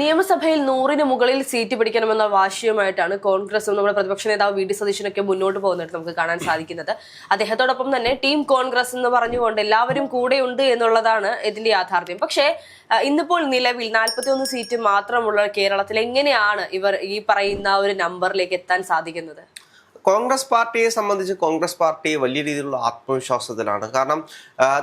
നിയമസഭയിൽ നൂറിന് മുകളിൽ സീറ്റ് പിടിക്കണമെന്ന വാശിയുമായിട്ടാണ് കോൺഗ്രസും നമ്മുടെ പ്രതിപക്ഷ നേതാവ് വി ഡി സതീശനൊക്കെ മുന്നോട്ട് പോകുന്നതായിട്ട് നമുക്ക് കാണാൻ സാധിക്കുന്നത്. അദ്ദേഹത്തോടൊപ്പം തന്നെ ടീം കോൺഗ്രസ് എന്ന് പറഞ്ഞുകൊണ്ട് എല്ലാവരും കൂടെയുണ്ട് എന്നുള്ളതാണ് ഇതിന്റെ യാഥാർത്ഥ്യം. പക്ഷേ ഇന്നിപ്പോൾ നിലവിൽ നാൽപ്പത്തിയൊന്ന് സീറ്റ് മാത്രമുള്ള കേരളത്തിൽ എങ്ങനെയാണ് ഇവർ ഈ പറയുന്ന ഒരു നമ്പറിലേക്ക് എത്താൻ സാധിക്കുന്നത്? കോൺഗ്രസ് പാർട്ടിയെ സംബന്ധിച്ച് കോൺഗ്രസ് പാർട്ടി വലിയ രീതിയിലുള്ള ആത്മവിശ്വാസത്തിലാണ്. കാരണം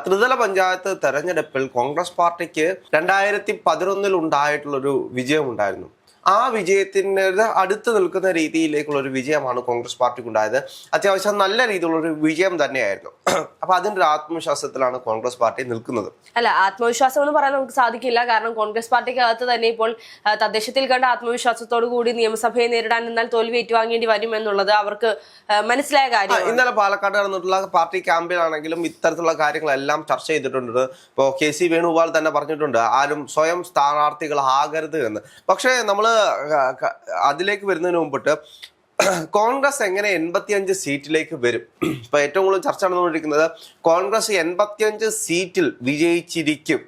ത്രിതല പഞ്ചായത്ത് തെരഞ്ഞെടുപ്പിൽ കോൺഗ്രസ് പാർട്ടിക്ക് രണ്ടായിരത്തി പതിനൊന്നിൽ ഉണ്ടായിട്ടുള്ളൊരു വിജയമുണ്ടായിരുന്നു. ആ വിജയത്തിന്റെ അടുത്ത് നിൽക്കുന്ന രീതിയിലേക്കുള്ള ഒരു വിജയമാണ് കോൺഗ്രസ് പാർട്ടിക്ക് ഉണ്ടായത് അത്യാവശ്യം നല്ല രീതിയിലുള്ള ഒരു വിജയം തന്നെയായിരുന്നു. അപ്പൊ അതിന്റെ ഒരു ആത്മവിശ്വാസത്തിലാണ് കോൺഗ്രസ് പാർട്ടി നിൽക്കുന്നത്. അല്ല ആത്മവിശ്വാസം എന്ന് പറയാൻ നമുക്ക് സാധിക്കില്ല. കാരണം കോൺഗ്രസ് പാർട്ടിക്ക് പാർട്ടിക്കകത്ത് തന്നെ ഇപ്പോൾ തദ്ദേശത്തിൽ കണ്ട ആത്മവിശ്വാസത്തോടു കൂടി നിയമസഭയെ നേരിടാൻ നിന്നാൽ തോൽവി ഏറ്റുവാങ്ങേണ്ടി വരും എന്നുള്ളത് അവർക്ക് മനസ്സിലായ കാര്യം ഇന്നലെ പാലക്കാട് നടന്നിട്ടുള്ള പാർട്ടി ക്യാമ്പയിനാണെങ്കിലും ഇത്തരത്തിലുള്ള കാര്യങ്ങളെല്ലാം ചർച്ച ചെയ്തിട്ടുണ്ട്. ഇപ്പോൾ കെ സി വേണുഗോപാൽ തന്നെ പറഞ്ഞിട്ടുണ്ട് ആരും സ്വയം സ്ഥാനാർത്ഥികളാകരുത് എന്ന്. പക്ഷേ നമ്മൾ അതിലേക്ക് വരുന്നതിന് മുമ്പിട്ട് കോൺഗ്രസ് എങ്ങനെ എൺപത്തിയഞ്ച് സീറ്റിലേക്ക് വരും? ഇപ്പൊ ഏറ്റവും കൂടുതൽ ചർച്ച നടന്നുകൊണ്ടിരിക്കുന്നത് കോൺഗ്രസ് എൺപത്തിയഞ്ച് സീറ്റിൽ വിജയിച്ചിരിക്കും.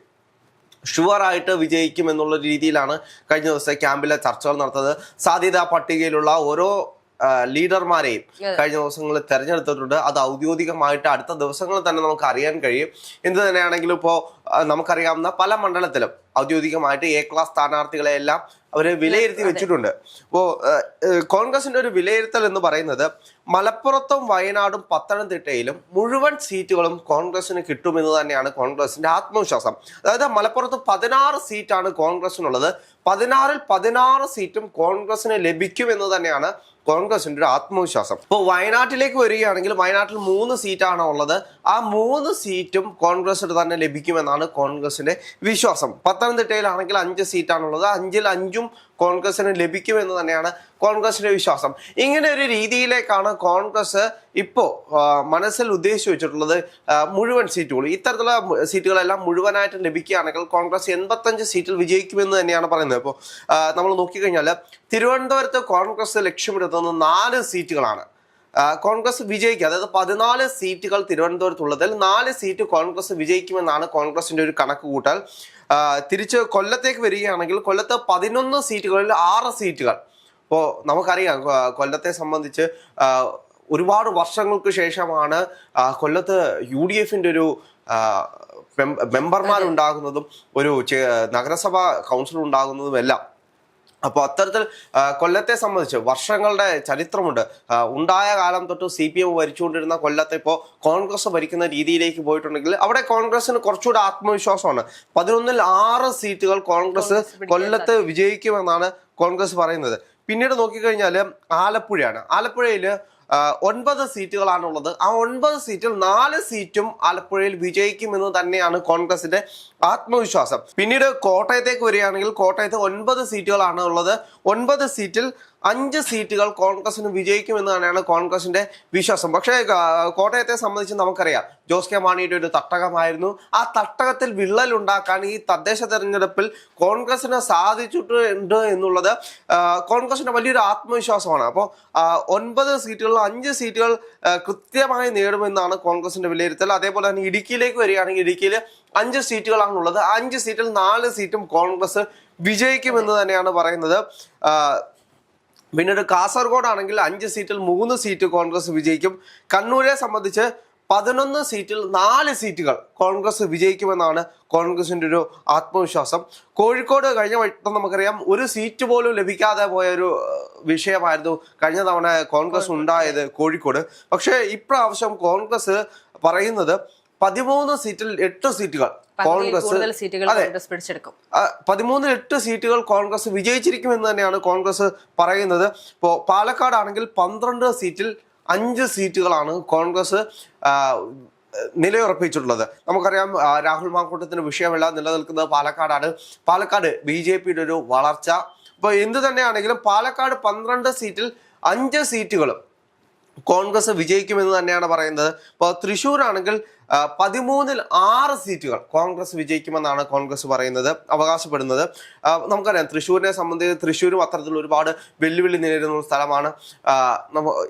ഷുവറായിട്ട് വിജയിക്കും എന്നുള്ള രീതിയിലാണ് കഴിഞ്ഞ ദിവസം ക്യാമ്പിലെ ചർച്ചകൾ നടത്തുന്നത് സാധ്യതാ പട്ടികയിലുള്ള ഓരോ ലീഡർമാരെയും കഴിഞ്ഞ ദിവസങ്ങളിൽ തെരഞ്ഞെടുത്തിട്ടുണ്ട്. അത് ഔദ്യോഗികമായിട്ട് അടുത്ത ദിവസങ്ങളിൽ തന്നെ നമുക്ക് അറിയാൻ കഴിയും. എന്ത് തന്നെയാണെങ്കിലും ഇപ്പോൾ നമുക്കറിയാവുന്ന പല മണ്ഡലത്തിലും ഔദ്യോഗികമായിട്ട് എ ക്ലാസ് സ്ഥാനാർത്ഥികളെ എല്ലാം അവർ വിലയിരുത്തി വെച്ചിട്ടുണ്ട്. അപ്പോൾ കോൺഗ്രസിന്റെ ഒരു വിലയിരുത്തൽ എന്ന് പറയുന്നത് മലപ്പുറത്തും വയനാടും പത്തനംതിട്ടയിലും മുഴുവൻ സീറ്റുകളും കോൺഗ്രസിന് കിട്ടുമെന്ന് തന്നെയാണ് കോൺഗ്രസിന്റെ ആത്മവിശ്വാസം. അതായത് മലപ്പുറത്ത് പതിനാറ് സീറ്റാണ് കോൺഗ്രസിനുള്ളത് പതിനാറിൽ പതിനാറ് സീറ്റും കോൺഗ്രസിന് ലഭിക്കുമെന്ന് തന്നെയാണ് കോൺഗ്രസിന്റെ ഒരു ആത്മവിശ്വാസം. ഇപ്പോൾ വയനാട്ടിലേക്ക് വരികയാണെങ്കിൽ വയനാട്ടിൽ മൂന്ന് സീറ്റാണ് ഉള്ളത്. ആ മൂന്ന് സീറ്റും കോൺഗ്രസിന് തന്നെ ലഭിക്കുമെന്നാണ് കോൺഗ്രസിന്റെ വിശ്വാസം. പത്തനംതിട്ടയിലാണെങ്കിൽ അഞ്ച് സീറ്റാണുള്ളത് അഞ്ചിൽ അഞ്ചും കോൺഗ്രസിന് ലഭിക്കുമെന്ന് തന്നെയാണ് കോൺഗ്രസിന്റെ വിശ്വാസം. ഇങ്ങനെ ഒരു രീതിയിലേക്കാണ് കോൺഗ്രസ് ഇപ്പോൾ മനസ്സിൽ ഉദ്ദേശിച്ചു വെച്ചിട്ടുള്ളത് മുഴുവൻ സീറ്റുകൾ ഇത്തരത്തിലുള്ള സീറ്റുകളെല്ലാം മുഴുവനായിട്ട് ലഭിക്കുകയാണെങ്കിൽ കോൺഗ്രസ് എൺപത്തഞ്ച് സീറ്റിൽ വിജയിക്കുമെന്ന് തന്നെയാണ് പറയുന്നത്. ഇപ്പോൾ നമ്മൾ നോക്കിക്കഴിഞ്ഞാൽ തിരുവനന്തപുരത്ത് കോൺഗ്രസ് ലക്ഷ്യമിടുന്നത് നാല് സീറ്റുകളാണ്. കോൺഗ്രസ് വിജയിക്കുക അതായത് പതിനാല് സീറ്റുകൾ തിരുവനന്തപുരത്തുള്ളതിൽ നാല് സീറ്റ് കോൺഗ്രസ് വിജയിക്കുമെന്നാണ് കോൺഗ്രസിന്റെ ഒരു കണക്ക് കൂട്ടൽ. തിരിച്ച് കൊല്ലത്തേക്ക് വരികയാണെങ്കിൽ കൊല്ലത്ത് പതിനൊന്ന് സീറ്റുകളിൽ ആറ് സീറ്റുകൾ. ഇപ്പോൾ നമുക്കറിയാം കൊല്ലത്തെ സംബന്ധിച്ച് ഒരുപാട് വർഷങ്ങൾക്ക് ശേഷമാണ് കൊല്ലത്ത് യു ഡി എഫിന്റെ ഒരു മെമ്പർമാർ ഉണ്ടാകുന്നതും മെമ്പർമാരുണ്ടാകുന്നതും ഒരു നഗരസഭാ കൗൺസിൽ ഉണ്ടാകുന്നതും എല്ലാം. അപ്പോൾ അത്തരത്തിൽ കൊല്ലത്തെ സംബന്ധിച്ച് വർഷങ്ങളുടെ ചരിത്രമുണ്ട്. ഉണ്ടായ കാലം തൊട്ട് സി പി എം ഭരിച്ചുകൊണ്ടിരുന്ന കൊല്ലത്തെ ഇപ്പോൾ കോൺഗ്രസ് ഭരിക്കുന്ന രീതിയിലേക്ക് പോയിട്ടുണ്ടെങ്കിൽ അവിടെ കോൺഗ്രസിന് കുറച്ചുകൂടെ ആത്മവിശ്വാസമാണ്. പതിനൊന്നിൽ ആറ് സീറ്റുകൾ കോൺഗ്രസ് കൊല്ലത്ത് വിജയിക്കുമെന്നാണ് കോൺഗ്രസ് പറയുന്നത്. പിന്നീട് നോക്കിക്കഴിഞ്ഞാൽ ആലപ്പുഴയാണ്. ആലപ്പുഴയിൽ ഒൻപത് സീറ്റുകളാണുള്ളത്. ആ ഒൻപത് സീറ്റിൽ നാല് സീറ്റും ആലപ്പുഴയിൽ വിജയിക്കുമെന്ന് തന്നെയാണ് കോൺഗ്രസിന്റെ ആത്മവിശ്വാസം. പിന്നീട് കോട്ടയത്തേക്ക് വരികയാണെങ്കിൽ കോട്ടയത്ത് ഒൻപത് സീറ്റുകളാണ് ഉള്ളത് ഒൻപത് സീറ്റിൽ അഞ്ച് സീറ്റുകൾ കോൺഗ്രസിന് വിജയിക്കുമെന്നാണ് കോൺഗ്രസിന്റെ വിശ്വാസം. പക്ഷേ കോട്ടയത്തെ സംബന്ധിച്ച് നമുക്കറിയാം ജോസ് കെ മാണിയുടെ ഒരു തട്ടകമായിരുന്നു. ആ തട്ടകത്തിൽ വിള്ളൽ ഉണ്ടാക്കാൻ ഈ തദ്ദേശ തെരഞ്ഞെടുപ്പിൽ കോൺഗ്രസിന് സാധിച്ചിട്ടുണ്ട് എന്നുള്ളത് കോൺഗ്രസിന്റെ വലിയൊരു ആത്മവിശ്വാസമാണ്. അപ്പോൾ ഒൻപത് സീറ്റുകളിൽ അഞ്ച് സീറ്റുകൾ കൃത്യമായി നേടുമെന്നാണ് കോൺഗ്രസിന്റെ വിലയിരുത്തൽ. അതേപോലെ തന്നെ ഇടുക്കിയിലേക്ക് വരികയാണെങ്കിൽ ഇടുക്കിയിൽ അഞ്ച് സീറ്റുകളാണുള്ളത്. അഞ്ച് സീറ്റിൽ നാല് സീറ്റും കോൺഗ്രസ് വിജയിക്കുമെന്ന് തന്നെയാണ് പറയുന്നത്. പിന്നീട് കാസർഗോഡ് ആണെങ്കിൽ അഞ്ച് സീറ്റിൽ മൂന്ന് സീറ്റ് കോൺഗ്രസ് വിജയിക്കും. കണ്ണൂരെ സംബന്ധിച്ച് പതിനൊന്ന് സീറ്റിൽ നാല് സീറ്റുകൾ കോൺഗ്രസ് വിജയിക്കുമെന്നാണ് കോൺഗ്രസിന്റെ ഒരു ആത്മവിശ്വാസം. കോഴിക്കോട് കഴിഞ്ഞ വട്ടം നമുക്കറിയാം ഒരു സീറ്റ് പോലും ലഭിക്കാതെ പോയ ഒരു വിഷയമായിരുന്നു കഴിഞ്ഞ തവണ കോൺഗ്രസ്. ഉണ്ടായത് കോഴിക്കോട്. പക്ഷേ ഇപ്രാവശ്യം കോൺഗ്രസ് പറയുന്നത് പതിമൂന്ന് സീറ്റിൽ എട്ട് സീറ്റുകൾ കോൺഗ്രസ് അതെ. പിടിച്ചെടുക്കും. പതിമൂന്നിൽ എട്ട് സീറ്റുകൾ കോൺഗ്രസ് വിജയിച്ചിരിക്കുമെന്ന് തന്നെയാണ് കോൺഗ്രസ് പറയുന്നത്. ഇപ്പോൾ പാലക്കാടാണെങ്കിൽ പന്ത്രണ്ട് സീറ്റിൽ അഞ്ച് സീറ്റുകളാണ് കോൺഗ്രസ് നിലയുറപ്പിച്ചിട്ടുള്ളത്. നമുക്കറിയാം രാഹുൽ മാക്കൂട്ടത്തിന് വിഷയമല്ല നിലനിൽക്കുന്നത് പാലക്കാടാണ്. പാലക്കാട് ബി ജെ പിയുടെ ഒരു വളർച്ച. ഇപ്പൊ എന്ത് തന്നെയാണെങ്കിലും പാലക്കാട് പന്ത്രണ്ട് സീറ്റിൽ അഞ്ച് സീറ്റുകളും കോൺഗ്രസ് വിജയിക്കുമെന്ന് തന്നെയാണ് പറയുന്നത്. ഇപ്പോൾ തൃശ്ശൂരാണെങ്കിൽ പതിമൂന്നിൽ ആറ് സീറ്റുകൾ കോൺഗ്രസ് വിജയിക്കുമെന്നാണ് കോൺഗ്രസ് പറയുന്നത് അവകാശപ്പെടുന്നത്. നമുക്കറിയാം തൃശ്ശൂരിനെ സംബന്ധിച്ച് തൃശ്ശൂരും അത്തരത്തിൽ ഒരുപാട് വെല്ലുവിളി നേരിടുന്ന സ്ഥലമാണ്.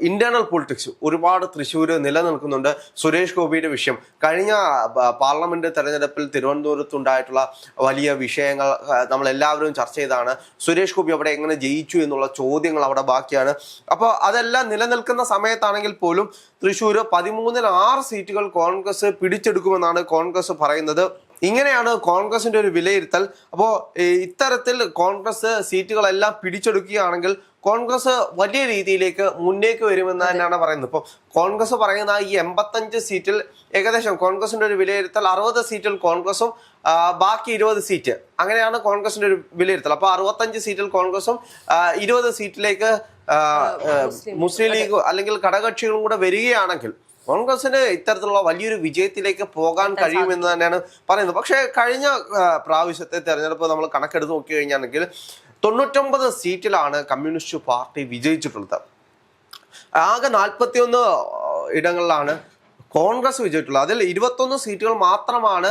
ഇന്റേണൽ പൊളിറ്റിക്സ് ഒരുപാട് തൃശ്ശൂർ നിലനിൽക്കുന്നുണ്ട്. സുരേഷ് ഗോപിയുടെ വിഷയം കഴിഞ്ഞ പാർലമെന്റ് തെരഞ്ഞെടുപ്പിൽ തിരുവനന്തപുരത്തുണ്ടായിട്ടുള്ള വലിയ വിഷയങ്ങൾ നമ്മൾ എല്ലാവരും ചർച്ച ചെയ്താണ് സുരേഷ് ഗോപി അവിടെ എങ്ങനെ ജയിച്ചു എന്നുള്ള ചോദ്യങ്ങൾ അവിടെ ബാക്കിയാണ്. അപ്പോൾ അതെല്ലാം നിലനിൽക്കുന്ന സമയത്താണെങ്കിൽ പോലും തൃശ്ശൂർ പതിമൂന്നിൽ ആറ് സീറ്റുകൾ കോൺഗ്രസ് പിടിച്ചെടുക്കുമെന്നാണ് കോൺഗ്രസ് പറയുന്നത്. ഇങ്ങനെയാണ് കോൺഗ്രസിന്റെ ഒരു വിലയിരുത്തൽ. അപ്പോൾ ഇത്തരത്തിൽ കോൺഗ്രസ് സീറ്റുകളെല്ലാം പിടിച്ചെടുക്കുകയാണെങ്കിൽ കോൺഗ്രസ് വലിയ രീതിയിലേക്ക് മുന്നേക്ക് വരുമെന്ന് തന്നെയാണ് പറയുന്നത്. ഇപ്പോൾ കോൺഗ്രസ് പറയുന്ന ഈ എൺപത്തഞ്ച് സീറ്റിൽ ഏകദേശം കോൺഗ്രസിന്റെ ഒരു വിലയിരുത്തൽ അറുപത് സീറ്റിൽ കോൺഗ്രസും ബാക്കി ഇരുപത് സീറ്റ്. അങ്ങനെയാണ് കോൺഗ്രസിന്റെ ഒരു വിലയിരുത്തൽ. അപ്പോൾ അറുപത്തഞ്ച് സീറ്റിൽ കോൺഗ്രസും ഇരുപത് സീറ്റിലേക്ക് മുസ്ലിം ലീഗ് അല്ലെങ്കിൽ ഘടകകക്ഷികളും കൂടെ വരികയാണെങ്കിൽ കോൺഗ്രസിന് ഇത്തരത്തിലുള്ള വലിയൊരു വിജയത്തിലേക്ക് പോകാൻ കഴിയുമെന്ന് തന്നെയാണ് പറയുന്നത്. പക്ഷേ കഴിഞ്ഞ പ്രാവശ്യത്തെ തെരഞ്ഞെടുപ്പ് നമ്മൾ കണക്കെടുത്ത് നോക്കി കഴിഞ്ഞാണെങ്കിൽ തൊണ്ണൂറ്റൊമ്പത് സീറ്റിലാണ് കമ്മ്യൂണിസ്റ്റ് പാർട്ടി വിജയിച്ചിട്ടുള്ളത്. ആകെ നാൽപ്പത്തിയൊന്ന് ഇടങ്ങളിലാണ് കോൺഗ്രസ് വിജയിച്ചിട്ടുള്ളത്. അതിൽ ഇരുപത്തൊന്ന് സീറ്റുകൾ മാത്രമാണ്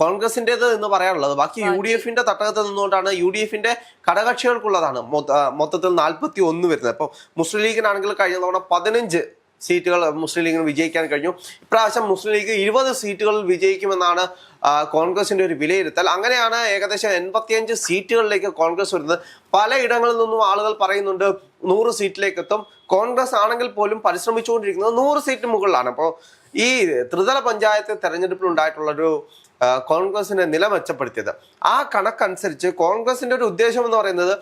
കോൺഗ്രസിന്റെത് എന്ന് പറയാനുള്ളത്. ബാക്കി യു ഡി എഫിന്റെ തട്ടകത്ത് നിന്നുകൊണ്ടാണ് യു ഡി എഫിന്റെ ഘടകക്ഷികൾക്കുള്ളതാണ് മൊത്തത്തിൽ നാൽപ്പത്തി ഒന്ന് വരുന്നത്. അപ്പോൾ മുസ്ലിം ലീഗിനാണെങ്കിൽ കഴിഞ്ഞ തവണ പതിനഞ്ച് സീറ്റുകൾ മുസ്ലിം ലീഗിന് വിജയിക്കാൻ കഴിഞ്ഞു. ഇപ്രാവശ്യം മുസ്ലിം ലീഗ് ഇരുപത് സീറ്റുകളിൽ വിജയിക്കുമെന്നാണ് കോൺഗ്രസിന്റെ ഒരു വിലയിരുത്തൽ. അങ്ങനെയാണ് ഏകദേശം എൺപത്തിയഞ്ച് സീറ്റുകളിലേക്ക് കോൺഗ്രസ് വരുന്നത്. പലയിടങ്ങളിൽ നിന്നും ആളുകൾ പറയുന്നുണ്ട് നൂറ് സീറ്റിലേക്ക് എത്തും കോൺഗ്രസ് ആണെങ്കിൽ പോലും പരിശ്രമിച്ചുകൊണ്ടിരിക്കുന്നത് നൂറ് സീറ്റ് മുകളിലാണ്. അപ്പോൾ ഈ ത്രിതല പഞ്ചായത്ത് തെരഞ്ഞെടുപ്പിൽ ഉണ്ടായിട്ടുള്ളൊരു കോൺഗ്രസിന്റെ നില മെച്ചപ്പെടുത്തിയത്. ആ കണക്കനുസരിച്ച് കോൺഗ്രസിന്റെ ഒരു ഉദ്ദേശം എന്ന് പറയുന്നത്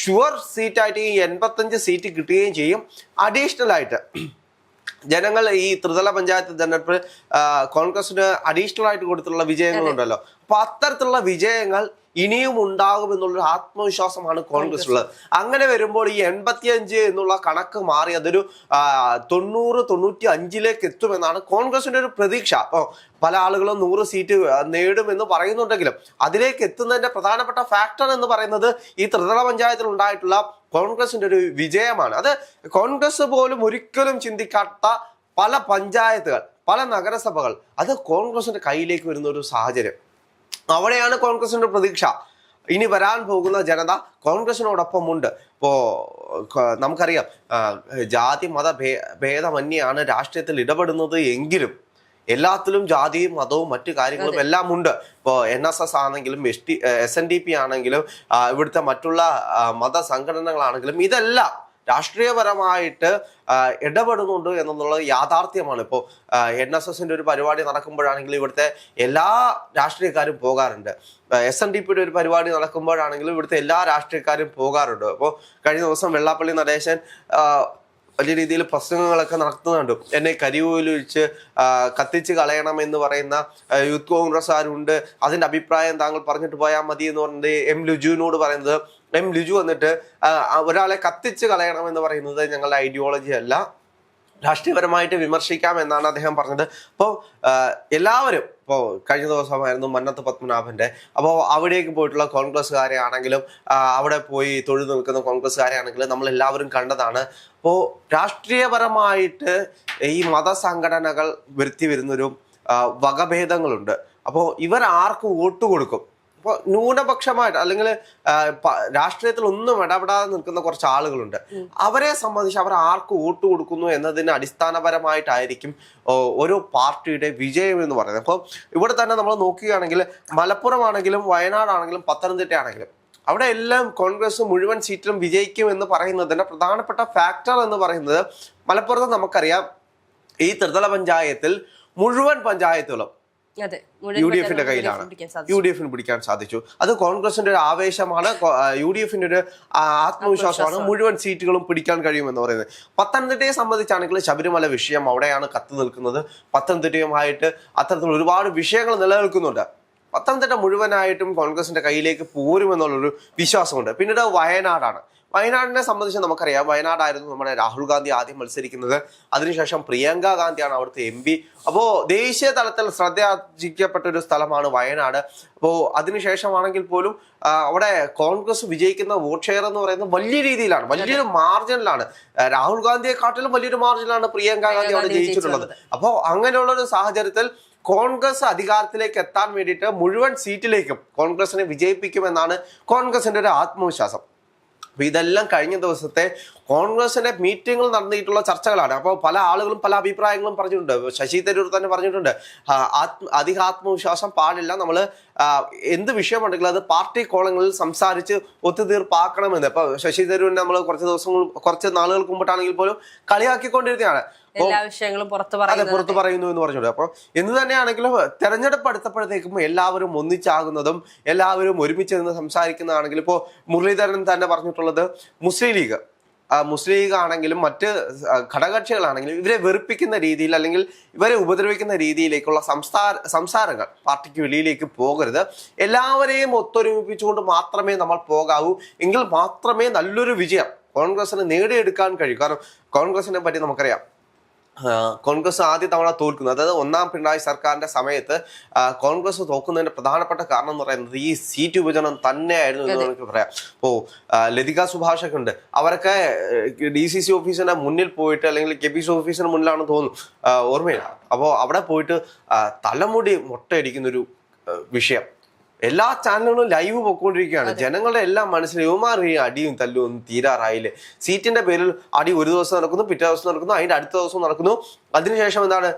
ഷുവർ സീറ്റായിട്ട് ഈ എൺപത്തഞ്ച് സീറ്റ് കിട്ടുകയും ചെയ്യും. അഡീഷണൽ ആയിട്ട് ജനങ്ങൾ ഈ ത്രിതല പഞ്ചായത്ത് തെരഞ്ഞെടുപ്പ് കോൺഗ്രസിന് അഡീഷണൽ ആയിട്ട് കൊടുത്തിട്ടുള്ള വിജയങ്ങളുണ്ടല്ലോ. അപ്പൊ അത്തരത്തിലുള്ള വിജയങ്ങൾ ഇനിയും ഉണ്ടാകും എന്നുള്ളൊരു ആത്മവിശ്വാസമാണ് കോൺഗ്രസ് ഉള്ളത്. അങ്ങനെ വരുമ്പോൾ ഈ എൺപത്തിയഞ്ച് എന്നുള്ള കണക്ക് മാറി അതൊരു തൊണ്ണൂറ് തൊണ്ണൂറ്റി അഞ്ചിലേക്ക് എത്തുമെന്നാണ് കോൺഗ്രസിന്റെ ഒരു പ്രതീക്ഷ. അപ്പോൾ പല ആളുകളും നൂറ് സീറ്റ് നേടുമെന്ന് പറയുന്നുണ്ടെങ്കിലും അതിലേക്ക് എത്തുന്നതിന്റെ പ്രധാനപ്പെട്ട ഫാക്ടർ എന്ന് പറയുന്നത് ഈ ത്രിതല പഞ്ചായത്തിൽ ഉണ്ടായിട്ടുള്ള കോൺഗ്രസിന്റെ ഒരു വിജയമാണ്. അത് കോൺഗ്രസ് പോലും ഒരിക്കലും ചിന്തിക്കാത്ത പല പഞ്ചായത്തുകൾ പല നഗരസഭകൾ അത് കോൺഗ്രസിന്റെ കയ്യിലേക്ക് വരുന്ന ഒരു സാഹചര്യം. അവിടെയാണ് കോൺഗ്രസിന്റെ പ്രതീക്ഷ. ഇനി വരാൻ പോകുന്ന ജനത കോൺഗ്രസിനോടൊപ്പമുണ്ട്. ഇപ്പോ നമുക്കറിയാം ജാതി മത ഭേ- ഭേദമന്യാണ് രാഷ്ട്രീയത്തിൽ ഇടപെടുന്നത് എങ്കിലും എല്ലാത്തിലും ജാതിയും മതവും മറ്റു കാര്യങ്ങളും എല്ലാം ഉണ്ട്. ഇപ്പോൾ എൻ എസ് എസ് ആണെങ്കിലും S T S N D P ആണെങ്കിലും ഇവിടുത്തെ മറ്റുള്ള മത സംഘടനകളാണെങ്കിലും ഇതെല്ലാം രാഷ്ട്രീയപരമായിട്ട് ഇടപെടുന്നുണ്ട് എന്നുള്ളത് യാഥാർത്ഥ്യമാണ്. ഇപ്പോൾ എൻ എസ് എസിന്റെ ഒരു പരിപാടി നടക്കുമ്പോഴാണെങ്കിലും ഇവിടുത്തെ എല്ലാ രാഷ്ട്രീയക്കാരും പോകാറുണ്ട്. എസ് എൻ ഡി പിയുടെ ഒരു പരിപാടി നടക്കുമ്പോഴാണെങ്കിലും ഇവിടുത്തെ എല്ലാ രാഷ്ട്രീയക്കാരും പോകാറുണ്ട്. അപ്പോൾ കഴിഞ്ഞ ദിവസം വെള്ളാപ്പള്ളി നടേശൻ വലിയ രീതിയിൽ പ്രസംഗങ്ങളൊക്കെ നടത്തുന്നുണ്ട്. എന്നെ കരിവൂലൊഴിച്ച് കത്തിച്ച് കളയണം എന്ന് പറയുന്ന യൂത്ത് കോൺഗ്രസ് ആരുണ്ട്? അതിന്റെ അഭിപ്രായം താങ്കൾ പറഞ്ഞിട്ട് പോയാൽ മതി എന്ന് പറഞ്ഞത് എം ലുജുവിനോട് പറയുന്നത്. എം ലുജു വന്നിട്ട് ഒരാളെ കത്തിച്ച് കളയണം എന്ന് പറയുന്നത് ഞങ്ങളുടെ ഐഡിയോളജി അല്ല. രാഷ്ട്രീയപരമായിട്ട് വിമർശിക്കാം എന്നാണ് അദ്ദേഹം പറഞ്ഞത്. അപ്പോൾ എല്ലാവരും ഇപ്പോൾ കഴിഞ്ഞ ദിവസമായിരുന്നു മന്നത്ത് പത്മനാഭന്റെ. അപ്പോൾ അവിടേക്ക് പോയിട്ടുള്ള കോൺഗ്രസ്സുകാരെ ആണെങ്കിലും അവിടെ പോയി തൊഴിൽ നിൽക്കുന്ന കോൺഗ്രസ്സുകാരെ ആണെങ്കിലും നമ്മൾ എല്ലാവരും കണ്ടതാണ്. അപ്പോൾ രാഷ്ട്രീയപരമായിട്ട് ഈ മതസംഘടനകൾ വരുത്തി വരുന്നൊരു വകഭേദങ്ങളുണ്ട്. അപ്പോൾ ഇവർ ആർക്ക് വോട്ട് കൊടുക്കും? അപ്പോൾ ന്യൂനപക്ഷമായിട്ട് അല്ലെങ്കിൽ രാഷ്ട്രീയത്തിൽ ഒന്നും ഇടപെടാതെ നിൽക്കുന്ന കുറച്ച് ആളുകളുണ്ട്. അവരെ സംബന്ധിച്ച് അവർ ആർക്ക് വോട്ട് കൊടുക്കുന്നു എന്നതിന് അടിസ്ഥാനപരമായിട്ടായിരിക്കും ഒരു ഓരോ പാർട്ടിയുടെ വിജയം എന്ന് പറയുന്നത്. അപ്പോൾ ഇവിടെ തന്നെ നമ്മൾ നോക്കുകയാണെങ്കിൽ മലപ്പുറം ആണെങ്കിലും വയനാടാണെങ്കിലും പത്തനംതിട്ട ആണെങ്കിലും അവിടെ എല്ലാം കോൺഗ്രസ് മുഴുവൻ സീറ്റിലും വിജയിക്കും എന്ന് പറയുന്നതിന്റെ പ്രധാനപ്പെട്ട ഫാക്ടർ എന്ന് പറയുന്നത് മലപ്പുറത്ത് നമുക്കറിയാം ഈ ത്രിതല പഞ്ചായത്തിൽ മുഴുവൻ പഞ്ചായത്തുകളും യു ഡി എഫിന്റെ കയ്യിലാണ്. യു ഡി എഫിന് പിടിക്കാൻ സാധിച്ചു. അത് കോൺഗ്രസിന്റെ ഒരു ആവേശമാണ്. യു ഡി എഫിന്റെ ഒരു ആത്മവിശ്വാസമാണ് മുഴുവൻ സീറ്റുകളും പിടിക്കാൻ കഴിയുമെന്ന് പറയുന്നത്. പത്തനംതിട്ടയെ സംബന്ധിച്ചാണെങ്കിൽ ശബരിമല വിഷയം അവിടെയാണ് കത്തു നിൽക്കുന്നത്. പത്തനംതിട്ടയുമായിട്ട് അത്തരത്തിൽ ഒരുപാട് വിഷയങ്ങൾ നിലനിൽക്കുന്നുണ്ട്. പത്തനംതിട്ട മുഴുവനായിട്ടും കോൺഗ്രസിന്റെ കയ്യിലേക്ക് പോരുമെന്നുള്ളൊരു വിശ്വാസമുണ്ട്. പിന്നീട് വയനാടാണ്. വയനാടിനെ സംബന്ധിച്ച് നമുക്കറിയാം. വയനാടായിരുന്നു നമ്മുടെ രാഹുൽ ഗാന്ധി ആദ്യം മത്സരിക്കുന്നത്. അതിനുശേഷം പ്രിയങ്ക ഗാന്ധിയാണ് അവിടുത്തെ എം പി. അപ്പോ ദേശീയ തലത്തിൽ ശ്രദ്ധയാർജിക്കപ്പെട്ട ഒരു സ്ഥലമാണ് വയനാട്. അപ്പോ അതിനുശേഷമാണെങ്കിൽ പോലും അവിടെ കോൺഗ്രസ് വിജയിക്കുന്ന വോട്ട് ഷെയർ എന്ന് പറയുന്നത് വലിയ രീതിയിലാണ്. വലിയൊരു മാർജിനിലാണ്. രാഹുൽ ഗാന്ധിയെക്കാട്ടിലും വലിയൊരു മാർജിനിലാണ് പ്രിയങ്ക ഗാന്ധി അവിടെ ജയിച്ചിട്ടുള്ളത്. അപ്പോൾ അങ്ങനെയുള്ള ഒരു സാഹചര്യത്തിൽ കോൺഗ്രസ് അധികാരത്തിലേക്ക് എത്താൻ വേണ്ടിയിട്ട് മുഴുവൻ സീറ്റിലേക്കും കോൺഗ്രസിനെ വിജയിപ്പിക്കുമെന്നാണ് കോൺഗ്രസിന്റെ ഒരു ആത്മവിശ്വാസം. അപ്പൊ ഇതെല്ലാം കഴിഞ്ഞ ദിവസത്തെ കോൺഗ്രസിന്റെ മീറ്റിംഗിൽ നടന്നിട്ടുള്ള ചർച്ചകളാണ്. അപ്പോൾ പല ആളുകളും പല അഭിപ്രായങ്ങളും പറഞ്ഞിട്ടുണ്ട്. ശശി തരൂർ തന്നെ പറഞ്ഞിട്ടുണ്ട്. അധിക ആത്മവിശ്വാസം പാടില്ല. നമ്മൾ എന്ത് വിഷയമുണ്ടെങ്കിലും അത് പാർട്ടി കോളങ്ങളിൽ സംസാരിച്ച് ഒത്തുതീർപ്പാക്കണമെന്ന്. ഇപ്പൊ ശശി തരൂരിനെ നമ്മൾ കുറച്ച് ദിവസങ്ങൾ കുറച്ച് നാളുകൾക്ക് മുമ്പിട്ടാണെങ്കിൽ പോലും കളിയാക്കിക്കൊണ്ടിരിക്കുകയാണ്. എല്ലാ വിഷയങ്ങളും പുറത്തു അതെ പറയുന്നത് പുറത്ത് പറയുന്നു എന്ന് പറഞ്ഞു അപ്പോൾ എന്ന് തന്നെയാണെങ്കിലും തെരഞ്ഞെടുപ്പ് അടുത്തപ്പോഴത്തേക്കും എല്ലാവരും ഒന്നിച്ചാകുന്നതും എല്ലാവരും ഒരുമിച്ച് നിന്ന് സംസാരിക്കുന്നതാണെങ്കിലും ഇപ്പോ മുരളീധരൻ തന്നെ പറഞ്ഞിട്ടുള്ളത് മുസ്ലിം ലീഗ്. മുസ്ലിം ലീഗ് ആണെങ്കിലും മറ്റ് ഘടകക്ഷികളാണെങ്കിലും ഘടകകക്ഷികളാണെങ്കിലും ഇവരെ വെറുപ്പിക്കുന്ന രീതിയിൽ അല്ലെങ്കിൽ ഇവരെ ഉപദ്രവിക്കുന്ന രീതിയിലേക്കുള്ള സംസാര സംസാരങ്ങൾ പാർട്ടിക്ക് വെളിയിലേക്ക് പോകരുത്. എല്ലാവരെയും ഒത്തൊരുമിപ്പിച്ചുകൊണ്ട് മാത്രമേ നമ്മൾ പോകാവൂ. എങ്കിൽ മാത്രമേ നല്ലൊരു വിജയം കോൺഗ്രസിന് നേടിയെടുക്കാൻ കഴിയൂ. കാരണം കോൺഗ്രസിനെ പറ്റി നമുക്കറിയാം. കോൺഗ്രസ് ആദ്യ തവണ തോൽക്കുന്നത് അതായത് ഒന്നാം പിണറായി സർക്കാരിന്റെ സമയത്ത് കോൺഗ്രസ് തോക്കുന്നതിന്റെ പ്രധാനപ്പെട്ട കാരണം എന്ന് പറയുന്നത് ഈ സീറ്റ് വിഭജനം തന്നെയായിരുന്നു എന്ന് നമുക്ക് പറയാം. ഇപ്പോ ലതിക സുഭാഷൊക്കെ ഉണ്ട്. അവരൊക്കെ ഡി സി സി ഓഫീസിന്റെ മുന്നിൽ പോയിട്ട് അല്ലെങ്കിൽ കെ പി സി ഓഫീസിന് മുന്നിലാണെന്ന് തോന്നുന്നു. ഓർമ്മയില്ല. അപ്പോൾ അവിടെ പോയിട്ട് തലമുടി മുട്ടയടിക്കുന്ന ഒരു വിഷയം. എല്ലാ ചാനലുകളും ലൈവ് പൊക്കോണ്ടിരിക്കുകയാണ്. ജനങ്ങളുടെ എല്ലാം മനസ്സിൽ യുവമാർ ഈ അടിയും തല്ലും ഒന്നും തീരാറായില്ലേ? സീറ്റിന്റെ പേരിൽ അടി ഒരു ദിവസം നടക്കുന്നു പിറ്റേ ദിവസം നടക്കുന്നു അതിന്റെ അടുത്ത ദിവസം നടക്കുന്നു. അതിനുശേഷം എന്താണ്?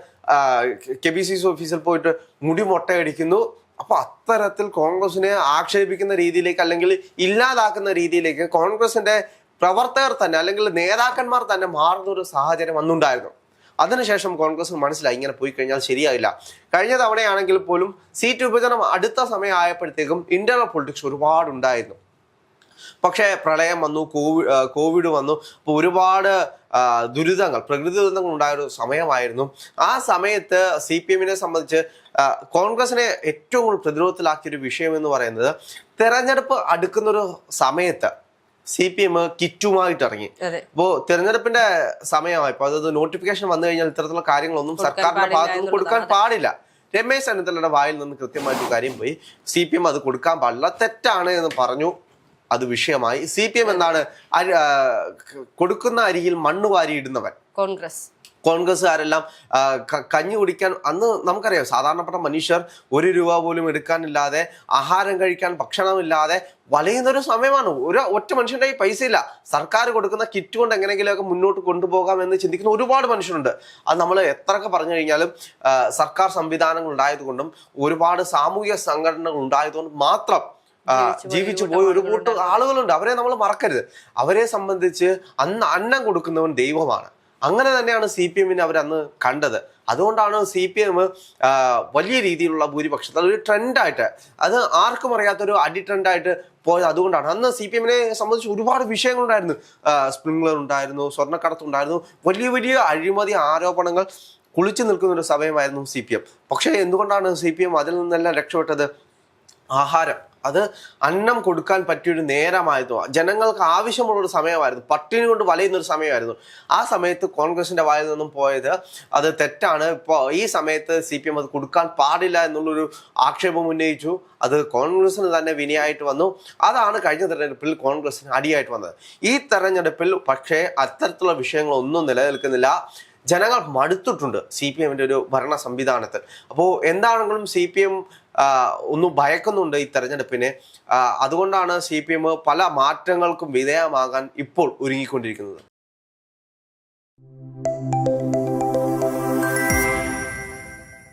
കെ പി സി സി ഓഫീസിൽ പോയിട്ട് മുടി മുട്ടയടിക്കുന്നു. അപ്പൊ അത്തരത്തിൽ കോൺഗ്രസിനെ ആക്ഷേപിക്കുന്ന രീതിയിലേക്ക് അല്ലെങ്കിൽ ഇല്ലാതാക്കുന്ന രീതിയിലേക്ക് കോൺഗ്രസിന്റെ പ്രവർത്തകർ തന്നെ അല്ലെങ്കിൽ നേതാക്കന്മാർ തന്നെ മാറുന്ന ഒരു സാഹചര്യം അന്നുണ്ടായിരുന്നു. അതിനുശേഷം കോൺഗ്രസ് മനസ്സിലായി ഇങ്ങനെ പോയി കഴിഞ്ഞാൽ ശരിയായില്ല കഴിഞ്ഞ തവണയാണെങ്കിൽ പോലും സീറ്റ് വിഭജനം അടുത്ത സമയമായപ്പോഴത്തേക്കും ഇന്റർണൽ പൊളിറ്റിക്സ് ഒരുപാട് ഉണ്ടായിരുന്നു പക്ഷേ പ്രളയം വന്നു കോവിഡ് കോവിഡ് വന്നു അപ്പോൾ ഒരുപാട് ദുരിതങ്ങൾ പ്രകൃതി ദുരിതങ്ങൾ ഉണ്ടായ ഒരു സമയമായിരുന്നു. ആ സമയത്ത് സി പി എമ്മിനെ സംബന്ധിച്ച് കോൺഗ്രസിനെ ഏറ്റവും കൂടുതൽ പ്രതിരോധത്തിലാക്കിയ ഒരു വിഷയം എന്ന് പറയുന്നത് തെരഞ്ഞെടുപ്പ് അടുക്കുന്നൊരു സമയത്ത് സി പി എം കിറ്റുമായിട്ട് ഇറങ്ങി അപ്പോ തെരഞ്ഞെടുപ്പിന്റെ സമയമായപ്പോ അതായത് നോട്ടിഫിക്കേഷൻ വന്നു കഴിഞ്ഞാൽ ഇത്തരത്തിലുള്ള കാര്യങ്ങളൊന്നും സർക്കാരിന്റെ ഭാഗത്തുനിന്ന് നിന്ന് കൊടുക്കാൻ പാടില്ല. രമേശ് ചെന്നിത്തലയുടെ വായിൽ നിന്ന് കൃത്യമായിട്ട് ഒരു കാര്യം പോയി. സി പി എം അത് കൊടുക്കാൻ പാടില്ല. തെറ്റാണ് എന്ന് പറഞ്ഞു. അത് വിഷയമായി. സി പി എം എന്താണ്? കൊടുക്കുന്ന അരിയിൽ മണ്ണ് വാരിയിടുന്നവൻ. കോൺഗ്രസ്. കോൺഗ്രസ്സുകാരെല്ലാം കഞ്ഞി കുടിക്കാൻ അന്ന് നമുക്കറിയാം സാധാരണപ്പെട്ട മനുഷ്യർ ഒരു രൂപ പോലും എടുക്കാനില്ലാതെ ആഹാരം കഴിക്കാൻ ഭക്ഷണമില്ലാതെ വലയുന്ന ഒരു സമയമാണ്. ഒരു ഒറ്റ മനുഷ്യന്റെ ഈ പൈസ ഇല്ല സർക്കാർ കൊടുക്കുന്ന കിറ്റ് കൊണ്ട് എങ്ങനെയെങ്കിലുമൊക്കെ മുന്നോട്ട് കൊണ്ടുപോകാം എന്ന് ചിന്തിക്കുന്ന ഒരുപാട് മനുഷ്യരുണ്ട്. അത് നമ്മൾ എത്രയൊക്കെ പറഞ്ഞു കഴിഞ്ഞാലും സർക്കാർ സംവിധാനങ്ങൾ ഉണ്ടായതുകൊണ്ടും ഒരുപാട് സാമൂഹിക സംഘടനകൾ ഉണ്ടായതുകൊണ്ട് മാത്രം ജീവിച്ചു പോയ ഒരു കൂട്ടം ആളുകളുണ്ട്. അവരെ നമ്മൾ മറക്കരുത്. അവരെ സംബന്ധിച്ച് അന്ന് അന്നം കൊടുക്കുന്നവൻ ദൈവമാണ്. അങ്ങനെ തന്നെയാണ് സി പി എമ്മിനെ അവരന്ന് കണ്ടത്. അതുകൊണ്ടാണ് സി പി എം വലിയ രീതിയിലുള്ള ഭൂരിപക്ഷത്തിൽ ഒരു ട്രെൻഡായിട്ട് അത് ആർക്കും അറിയാത്തൊരു അടി ട്രെൻഡായിട്ട് പോയത് അതുകൊണ്ടാണ്. അന്ന് സി പി എമ്മിനെ സംബന്ധിച്ച് ഒരുപാട് വിഷയങ്ങളുണ്ടായിരുന്നു. സ്പ്രിംഗ്ലർ ഉണ്ടായിരുന്നു സ്വർണക്കടത്തുണ്ടായിരുന്നു വലിയ വലിയ അഴിമതി ആരോപണങ്ങൾ കുളിച്ചു നിൽക്കുന്ന ഒരു സമയമായിരുന്നു സി പി എം. പക്ഷേ എന്തുകൊണ്ടാണ് സി പി എം അതിൽ നിന്നെല്ലാം രക്ഷപ്പെട്ടത്? ആഹാരം. അത് അന്നം കൊടുക്കാൻ പറ്റിയൊരു നേരമായിരുന്നു. ജനങ്ങൾക്ക് ആവശ്യമുള്ള ഒരു സമയമായിരുന്നു. പട്ടിണി കൊണ്ട് വലയുന്ന ഒരു സമയമായിരുന്നു. ആ സമയത്ത് കോൺഗ്രസിന്റെ വായിൽ നിന്നും പോയത് അത് തെറ്റാണ്. ഇപ്പോൾ ഈ സമയത്ത് സി പി എം അത് കൊടുക്കാൻ പാടില്ല എന്നുള്ളൊരു ആക്ഷേപം ഉന്നയിച്ചു. അത് കോൺഗ്രസിന് തന്നെ വിനയായിട്ട് വന്നു. അതാണ് കഴിഞ്ഞ തെരഞ്ഞെടുപ്പിൽ കോൺഗ്രസിന് അടിയായിട്ട് വന്നത്. ഈ തെരഞ്ഞെടുപ്പിൽ പക്ഷേ അത്തരത്തിലുള്ള വിഷയങ്ങളൊന്നും നിലനിൽക്കുന്നില്ല. ജനങ്ങൾ മടുത്തിട്ടുണ്ട് സി പി എമ്മിന്റെ ഒരു ഭരണ സംവിധാനത്തിൽ. അപ്പോൾ എന്താണെങ്കിലും സി പി എം ഒന്ന് ഭയക്കുന്നുണ്ട് ഈ തെരഞ്ഞെടുപ്പിനെ. അതുകൊണ്ടാണ് സി പി എം പല മാറ്റങ്ങൾക്കും വിധേയമാകാൻ ഇപ്പോൾ ഒരുങ്ങിക്കൊണ്ടിരിക്കുന്നത്.